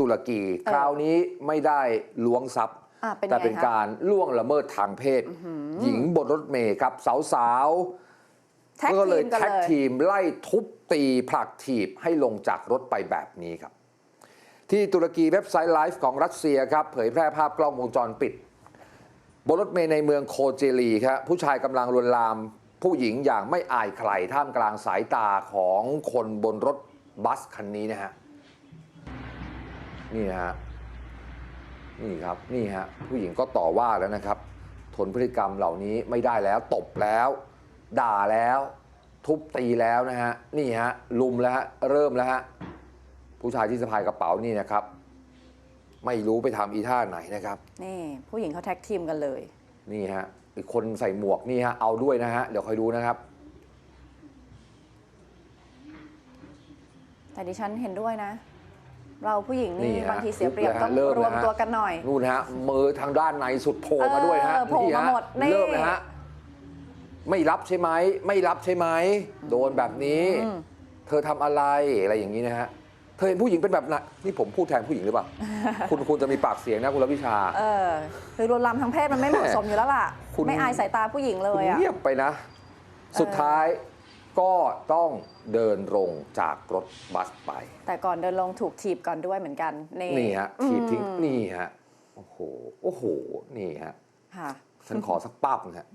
ตุรกี คราวนี้ไม่ได้ล้วงทรัพย์อะเป็นแต่ไงเป็นคะการล่วงละเมิดทางเพศ หญิงบนรถเมย์ครับ สาวๆแท็กก็ทีเลยมกันแท็กเลยทีมไล่ทุบตีผลักถีบให้ลงจากรถไปแบบนี้ครับ ที่ตุรกีเว็บไซต์ไลฟ์ของรัสเซียครับ เผยแพร่ภาพกล้องวงจรปิด บนรถเมย์ในเมืองโคเจลีครับผู้ชายกำลังลวนลามผู้หญิงอย่างไม่อายใครท่ามกลางสายตาของคนบนรถบัสคันนี้นะฮะ นี่นะฮะนี่ครับนี่ฮะผู้หญิงก็ต่อว่าแล้วนะครับ ทนพฤติกรรมเหล่านี้ไม่ได้แล้ว ตบแล้ว ด่าแล้ว ทุบตีแล้วนะฮะนี่ฮะลุมแล้วฮะเริ่มแล้วฮะผู้ชายที่สะพายกระเป๋านี่นะครับ ไม่รู้ไปทำอีท่าไหนนะครับ นี่ ผู้หญิงเขาแท็กทีมกันเลย นี่ฮะอีกคนใส่หมวกนี่ฮะเอาด้วยนะฮะเดี๋ยวคอยดูนะครับ แต่ดิฉันเห็นด้วยนะ เราผู้หญิงนี่นี่ฮะบางทีเสียเปรียบลุกแล้วฮะต้องเริ่มรวมแล้วฮะ ตัวกันหน่อย นู่นฮะมือทางด้านในสุดโผล่มาด้วยนะฮะเออโผล่นี่มาฮะหมดนี่ เริ่มนะฮะไม่รับใช่ไหมไม่รับใช่ไหมโดนแบบนี้ อืม เธอทำอะไรอะไรอย่างนี้นะฮะเธอเห็นผู้หญิงเป็นแบบไหนนี่ผมพูดแทนผู้หญิงหรือเปล่า คุณคุณจะมีปากเสียงนะคุณรวิชา เออคือรวนลามทางเพศมันไม่เหมาะสมอยู่แล้วล่ะ คุณ ไม่อายสายตาผู้หญิงเลคุณยอะ เงียบไปนะ สุดท้าย ก็ต้องเดินลงจากรถบัสไป แต่ก่อนเดินลงถูกถีบก่อนด้วยเหมือนกัน นี่นี่ฮะถีบทิ้งอืมนี่ฮะโอ้โหโอ้โหนี่ฮะค่ะฉันขอสักปั๊บนะฮะ